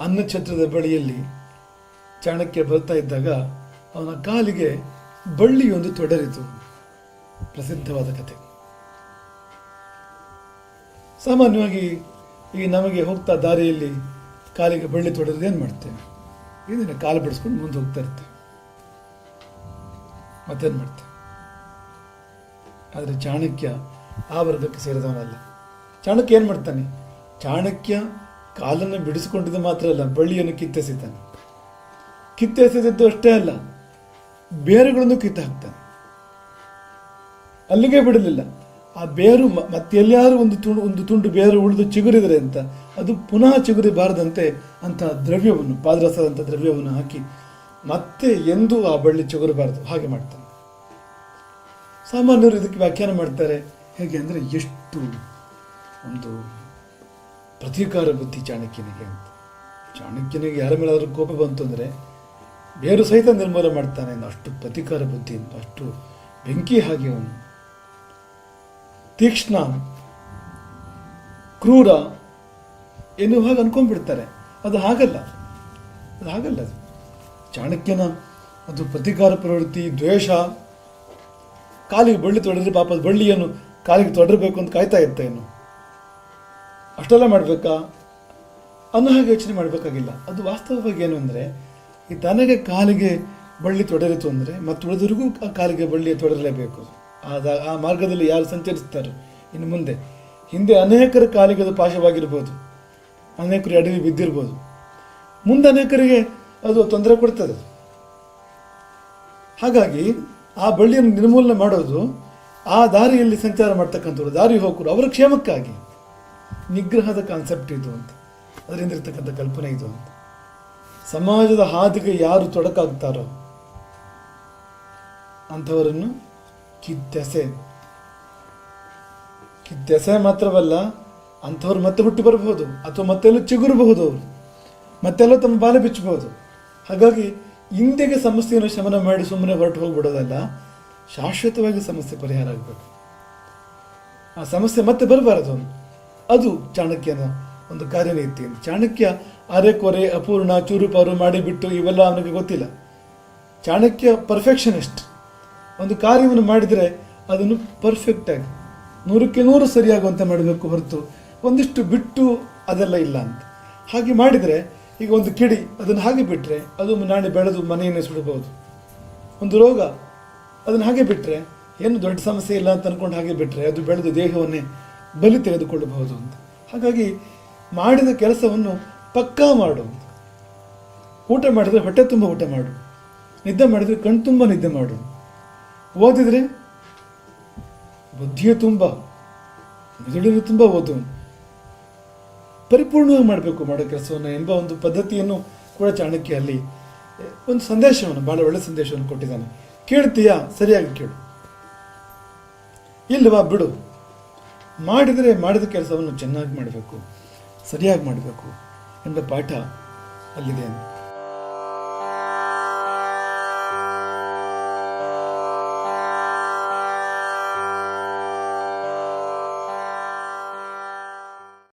ಅನ್ನಛತ್ರದ ಬಳಿಯಲ್ಲಿ ಚಾಣಕ್ಯ ಬರ್ತಾ ಇದ್ದಾಗ ಅವನ ಕಾಲಿಗೆ ಬಳ್ಳಿಯೊಂದು ತೊಡರಿತು. ಪ್ರಸಿದ್ಧವಾದ ಕಥೆ ಸಾಮಾನ್ಯವಾಗಿ ಈ ನಮಗೆ ಹೋಗ್ತಾ ದಾರಿಯಲ್ಲಿ ಕಾಲಿಗೆ ಬಳ್ಳಿ ತೊಡರಿದ್ರೆ ಏನು ಮಾಡ್ತೇವೆ ಏನಿಲ್ಲ ಕಾಲು ಬಿಡಿಸ್ಕೊಂಡು ಮುಂದೆ ಹೋಗ್ತಾ ಇರ್ತೇವೆ ಮತ್ತೇನು ಮಾಡ್ತೇವೆ ಆದರೆ ಚಾಣಕ್ಯ ಆ ವರ್ಗಕ್ಕೆ ಸೇರಿದವನಲ್ಲ. ಚಾಣಕ್ಯ ಏನು ಮಾಡ್ತಾನೆ? ಚಾಣಕ್ಯ ಕಾಲನ್ನು ಬಿಡಿಸಿಕೊಂಡಿದ್ದು ಮಾತ್ರ ಅಲ್ಲ, ಬಳ್ಳಿಯನ್ನು ಕಿತ್ತೆಸಿತಾನೆ ಕಿತ್ತೆಸೆದಿದ್ದು ಅಷ್ಟೇ ಅಲ್ಲ, ಬೇರುಗಳನ್ನು ಕಿತ್ತು ಹಾಕ್ತಾನೆ ಅಲ್ಲಿಗೆ ಬಿಡಲಿಲ್ಲ. ಆ ಬೇರು ಮತ್ತೆ ಎಲ್ಲಿಯಾರು ಒಂದು ತುಂಡು ಒಂದು ತುಂಡು ಬೇರು ಉಳಿದು ಚಿಗುರಿದರೆ ಅಂತ, ಅದು ಪುನಃ ಚಿಗುರಿಬಾರದಂತೆ ಅಂತ ದ್ರವ್ಯವನ್ನು, ಪಾದರಸದಂಥ ದ್ರವ್ಯವನ್ನು ಹಾಕಿ ಮತ್ತೆ ಎಂದೂ ಆ ಬಳ್ಳಿ ಚಿಗುರಬಾರದು, ಹಾಗೆ ಮಾಡ್ತಾನೆ. ಸಾಮಾನ್ಯರು ಇದಕ್ಕೆ ವ್ಯಾಖ್ಯಾನ ಮಾಡ್ತಾರೆ ಹೇಗೆ ಅಂದರೆ ಎಷ್ಟು ಒಂದು ಪ್ರತೀಕಾರ ಬುದ್ಧಿ ಚಾಣಕ್ಯನಿಗೆ ಅಂತ. ಚಾಣಕ್ಯನಿಗೆ ಯಾರ ಮೇಲಾದರೂ ಕೋಪ ಬಂತು ಅಂದರೆ ಬೇರು ಸಹಿತ ನಿರ್ಮೂಲ ಮಾಡ್ತಾನೆ ಅಷ್ಟು ಪ್ರತೀಕಾರ ಬುದ್ಧಿ ಅಷ್ಟು ಬೆಂಕಿ ಹಾಗೆ ಅವನು. ತೀಕ್ಷ್ಣ, ಕ್ರೂರ ಎನ್ನುವ ಹಾಗೆ ಅನ್ಕೊಂಡ್ಬಿಡ್ತಾರೆ. ಅದು ಹಾಗಲ್ಲ. ಅದು ಹಾಗಲ್ಲ ಅದು. ಚಾಣಕ್ಯನ ಅದು ಪ್ರತೀಕಾರ ಪ್ರವೃತ್ತಿ, ದ್ವೇಷ, ಕಾಲಿಗೆ ಬಳ್ಳಿ ತೊಡೆದ್ರೆ ಪಾಪ ಅದು ಬಳ್ಳಿಯನ್ನು ಕಾಲಿಗೆ ತೊಡರಬೇಕು ಅಂತ ಕಾಯ್ತಾ ಇರ್ತೇನು ಅಷ್ಟೆಲ್ಲ ಮಾಡಬೇಕಾ? ಅನ್ನೋ ಹಾಗೆ ಯೋಚನೆ ಮಾಡಬೇಕಾಗಿಲ್ಲ. ಅದು ವಾಸ್ತವವಾಗಿ ಏನು ಅಂದರೆ, ಈ ತನಗೆ ಕಾಲಿಗೆ ಬಳ್ಳಿ ತೊಡರಿತು ಅಂದರೆ ಮತ್ತು ಉಳಿದರಿಗೂ ಕಾಲಿಗೆ ಬಳ್ಳಿ ತೊಡರಲೇಬೇಕು. ಆದ, ಆ ಮಾರ್ಗದಲ್ಲಿ ಯಾರು ಸಂಚರಿಸ್ತಾರೋ? ಇನ್ನು ಮುಂದೆ, ಹಿಂದೆ ಅನೇಕರ ಕಾಲಿಗೆ ಅದು ಪಾಶವಾಗಿರ್ಬೋದು. ಅನೇಕರು ಅಡವಿ ಬಿದ್ದಿರ್ಬೋದು. ಮುಂದೆ ಅನೇಕರಿಗೆ ಅದು ತೊಂದರೆ ಕೊಡ್ತದೆ. ಹಾಗಾಗಿ, ಆ ಬಳ್ಳಿಯನ್ನು ನಿರ್ಮೂಲನೆ ಮಾಡೋದು, ಆ ದಾರಿಯಲ್ಲಿ ಸಂಚಾರ ಮಾಡ್ತಕ್ಕಂಥವ್ರು, ದಾರಿ ಹೋಗ್ರು, ಅವರ ಕ್ಷೇಮಕ್ಕಾಗಿ. ನಿಗ್ರಹದ ಕಾನ್ಸೆಪ್ಟ್ ಇದು ಅಂತ. ಅದರಿಂದ ಇರ್ತಕ್ಕಂಥ ಕಲ್ಪನೆ ಇದು ಅಂತ. ಸಮಾಜದ ಹಾದಿಗೆ ಯಾರು ತೊಡಕಾಗ್ತಾರೋ ಅಂಥವರನ್ನು ಕಿತ್ತೆಸೆ. ಕಿತ್ತೆಸೆ ಮಾತ್ರವಲ್ಲ, ಅಂಥವ್ರು ಮತ್ತೆ ಹುಟ್ಟಿ ಬರಬಹುದು, ಅಥವಾ ಮತ್ತೆಲ್ಲೂ ಚಿಗುರಬಹುದು ಅವರು. ಮತ್ತೆಲ್ಲೋ ತಮ್ಮ ಬಾಲ ಬಿಚ್ಚಬಹುದು. ಹಾಗಾಗಿ ಇಂದಿಗೆ ಸಮಸ್ಯೆಯನ್ನು ಶಮನ ಮಾಡಿ ಸುಮ್ಮನೆ ಹೊರಟು ಹೋಗ್ಬಿಡೋದಲ್ಲ, ಶಾಶ್ವತವಾಗಿ ಸಮಸ್ಯೆ ಪರಿಹಾರ ಆಗಬೇಕು. ಆ ಸಮಸ್ಯೆ ಮತ್ತೆ ಬರಬಾರದು ಅದು ಚಾಣಕ್ಯನ ಒಂದು ಕಾರ್ಯನೀತಿ. ಚಾಣಕ್ಯ ಅರೆಕೊರೆ ಅಪೂರ್ಣ ಚೂರುಪಾರು ಮಾಡಿಬಿಟ್ಟು ಇವೆಲ್ಲ ಅವನಿಗೆ ಗೊತ್ತಿಲ್ಲ. ಚಾಣಕ್ಯ ಪರ್ಫೆಕ್ಷನಿಸ್ಟ್ ಒಂದು ಕಾರ್ಯವನ್ನು ಮಾಡಿದರೆ ಅದನ್ನು ಪರ್ಫೆಕ್ಟಾಗಿ ನೂರಕ್ಕೆ ನೂರು ಸರಿಯಾಗುವಂತೆ ಮಾಡಬೇಕು ಹೊರತು ಒಂದಿಷ್ಟು ಬಿಟ್ಟು ಅದೆಲ್ಲ ಇಲ್ಲ ಅಂತ. ಹಾಗೆ ಮಾಡಿದರೆ ಈಗ ಒಂದು ಕಿಡಿ ಅದನ್ನು ಹಾಗೆ ಬಿಟ್ಟರೆ ಅದು ನಾಳೆ ಬೆಳೆದು ಮನೆಯನ್ನೇ ಸುಡಬಹುದು. ಒಂದು ರೋಗ ಅದನ್ನು ಹಾಗೆ ಬಿಟ್ಟರೆ ಏನು ದೊಡ್ಡ ಸಮಸ್ಯೆ ಇಲ್ಲ ಅಂತ ಅಂದ್ಕೊಂಡು ಹಾಗೆ ಬಿಟ್ಟರೆ ಅದು ಬೆಳೆದು ದೇಹವನ್ನೇ ಬಲಿ ತೆಗೆದುಕೊಳ್ಳಬಹುದು ಅಂತ. ಹಾಗಾಗಿ ಮಾಡಿದ ಕೆಲಸವನ್ನು ಪಕ್ಕಾ ಮಾಡು. ಊಟ ಮಾಡಿದರೆ ಹೊಟ್ಟೆ ತುಂಬ ಊಟ ಮಾಡು. ನಿದ್ದೆ ಮಾಡಿದರೆ ಕಣ್ ತುಂಬ ನಿದ್ದೆ ಮಾಡು. ಓದಿದರೆ ಬುದ್ಧಿಯ ತುಂಬ, ಮೆದುಳಿನ ತುಂಬ ಓದು. ಪರಿಪೂರ್ಣವಾಗಿ ಮಾಡಬೇಕು ಮಾಡೋ ಕೆಲಸವನ್ನು ಎಂಬ ಒಂದು ಪದ್ಧತಿಯನ್ನು ಕೂಡ ಚಾಣಕ್ಯ ಅಲ್ಲಿ ಒಂದು ಸಂದೇಶವನ್ನು, ಬಹಳ ಒಳ್ಳೆ ಸಂದೇಶವನ್ನು ಕೊಟ್ಟಿದ್ದಾನೆ. ಕೇಳ್ತೀಯಾ? ಸರಿಯಾಗಿ ಕೇಳು. ಇಲ್ಲವಾ ಬಿಡು. ಮಾಡಿದರೆ ಮಾಡಿದ ಕೆಲಸವನ್ನು ಚೆನ್ನಾಗಿ ಮಾಡಬೇಕು ಸರಿಯಾಗಿ ಮಾಡಬೇಕು ಎಂಬ ಪಾಠ ಅಲ್ಲಿದೆ